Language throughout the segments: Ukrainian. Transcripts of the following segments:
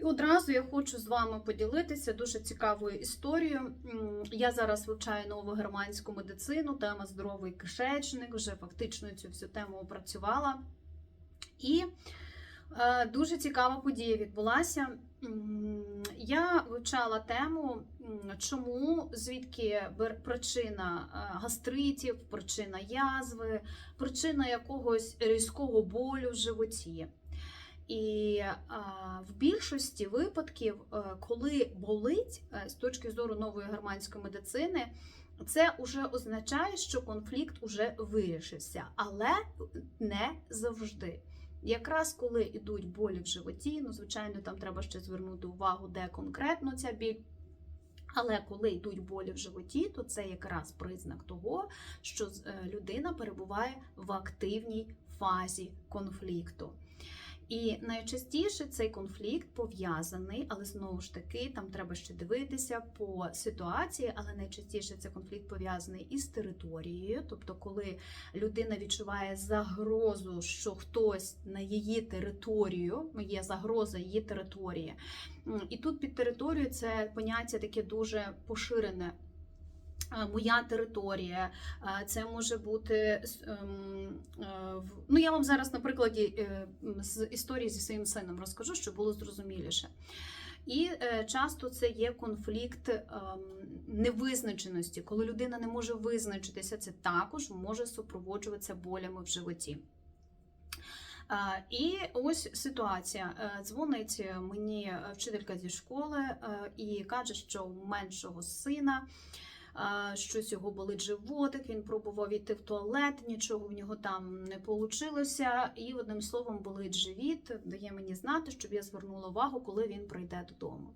І одразу я хочу з вами поділитися дуже цікавою історією. Я зараз вивчаю нову германську медицину, тема здоровий кишечник, вже фактично цю всю тему опрацювала. І е, дуже цікава подія відбулася. Я вивчала тему, чому, звідки причина е, гастритів, причина язви, причина якогось різкого болю в животі. І в більшості випадків, е, коли болить е, з точки зору нової германської медицини, це вже означає, що конфлікт уже вирішився, але не завжди. Якраз коли йдуть болі в животі, ну звичайно, там треба ще звернути увагу, де конкретно ця біль. Але коли йдуть болі в животі, то це якраз признак того, що е, людина перебуває в активній фазі конфлікту. І найчастіше цей конфлікт пов'язаний, але знову ж таки там треба ще дивитися по ситуації, але найчастіше це конфлікт пов'язаний із територією, тобто, коли людина відчуває загрозу, що хтось на її територію, є загроза її території. І тут під територією це поняття таке дуже поширене. Е, Моя територія, е, це може бути ем, е, ну я вам зараз на прикладі з історії зі своїм сином розкажу, щоб було зрозуміліше. І часто це є конфлікт ем, невизначеності, коли людина не може визначитися, це також може супроводжуватися болями в животі. І ось ситуація. Дзвонить мені вчителька зі школи і каже, що у меншого сина щось його болить животик, він пробував йти в туалет, нічого в нього там не вийшло. І одним словом болить живіт, дає мені знати, щоб я звернула увагу, коли він прийде додому.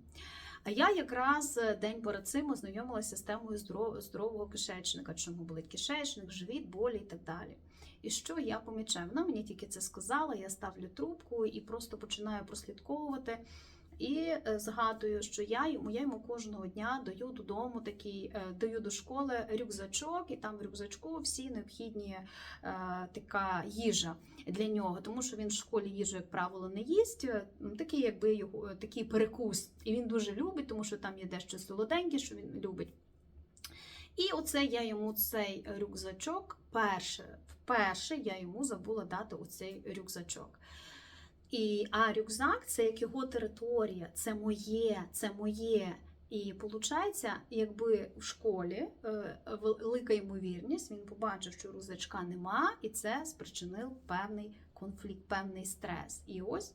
А я якраз е, день перед цим ознайомилася з темою здорового кишечника, чому болить кишечник, живіт, болі і так далі. І що я помічаю? Вона мені тільки це сказала, я ставлю трубку і просто починаю прослідковувати. І е, згадую, що я йому, я йому кожного дня даю додому такий, е, даю до школи рюкзачок, і там в рюкзачку всі необхідні е, така їжа для нього, тому що він в школі їжу, як правило, не їсть. Такий, якби його такий перекус. І він дуже любить, тому що там є дещо солоденьке, що він любить. І оце я йому цей рюкзачок перше, вперше я йому забула дати оцей рюкзачок. І, а рюкзак це як його територія, це моє, це моє. І виходить, якби в школі е, велика ймовірність, він побачив, що рюкзачка нема, і це спричинив певний конфлікт, певний стрес. І ось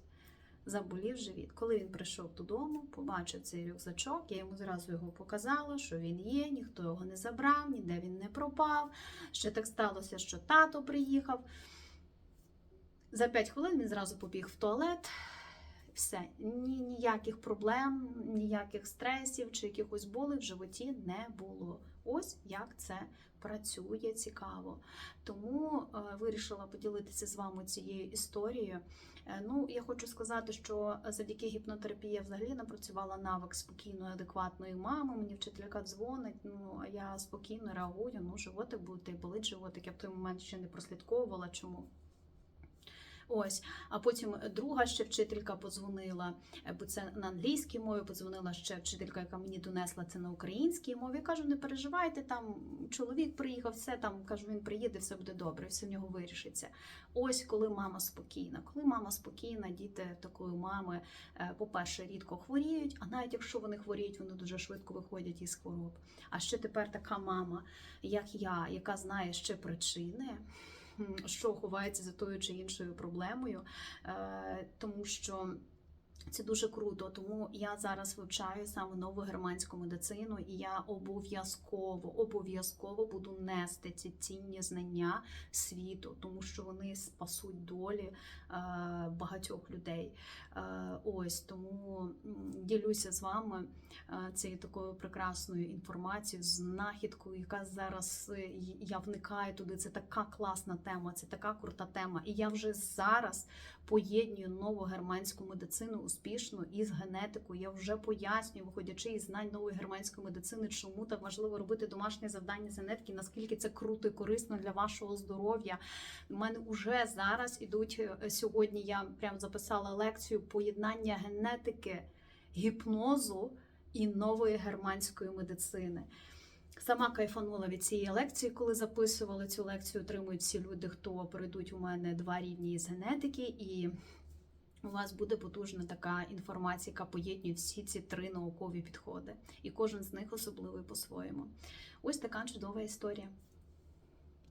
заболів живіт. Коли він прийшов додому, побачив цей рюкзачок, я йому зразу його показала, що він є, ніхто його не забрав, ніде він не пропав. Ще так сталося, що тато приїхав. За 5 хвилин він зразу побіг в туалет. Все, ні, ніяких проблем, ніяких стресів чи якихось болей в животі не було. Ось як це працює цікаво. Тому е, вирішила поділитися з вами цією історією. Е, ну, я хочу сказати, що завдяки гіпнотерапії я взагалі напрацювала навик спокійної, адекватної мами. Мені вчителька дзвонить. Ну я спокійно реагую. Ну, животик буде болить животик. Я в той момент ще не прослідковувала, чому. Ось, а потім друга ще вчителька подзвонила, е, бо це на англійській мові. Подзвонила ще вчителька, яка мені донесла це на українській мові. Я кажу, не переживайте, там чоловік приїхав, все там кажу, він приїде, все буде добре, все в нього вирішиться. Ось коли мама спокійна. Коли мама спокійна, діти такої мами, е, по-перше, рідко хворіють, а навіть якщо вони хворіють, вони дуже швидко виходять із хвороб. А ще тепер така мама, як я, яка знає ще причини. Що ховається за тою чи іншою проблемою, Е, тому що це дуже круто. Тому я зараз вивчаю саме нову германську медицину, і я обов'язково обов'язково буду нести ці цінні знання світу, тому що вони спасуть долі е, багатьох людей. Е, ось тому ділюся з вами е, цією такою прекрасною інформацією, знахідкою, яка зараз я вникаю туди. Це така класна тема, це така крута тема. І я вже зараз поєднюю нову германську медицину успішно із генетикою. Я вже пояснюю, виходячи із знань нової германської медицини, чому так важливо робити домашнє завдання з генетики, наскільки це круто і корисно для вашого здоров'я. У мене вже зараз ідуть е, сьогодні. Я прям записала лекцію поєднання генетики гіпнозу і нової германської медицини. Сама кайфанула від цієї лекції, коли записувала цю лекцію, отримують всі люди, хто прийдуть у мене два рівні із генетики, і у вас буде потужна така інформація, яка поєднує всі ці три наукові підходи. І кожен з них особливий по-своєму. Ось така чудова історія.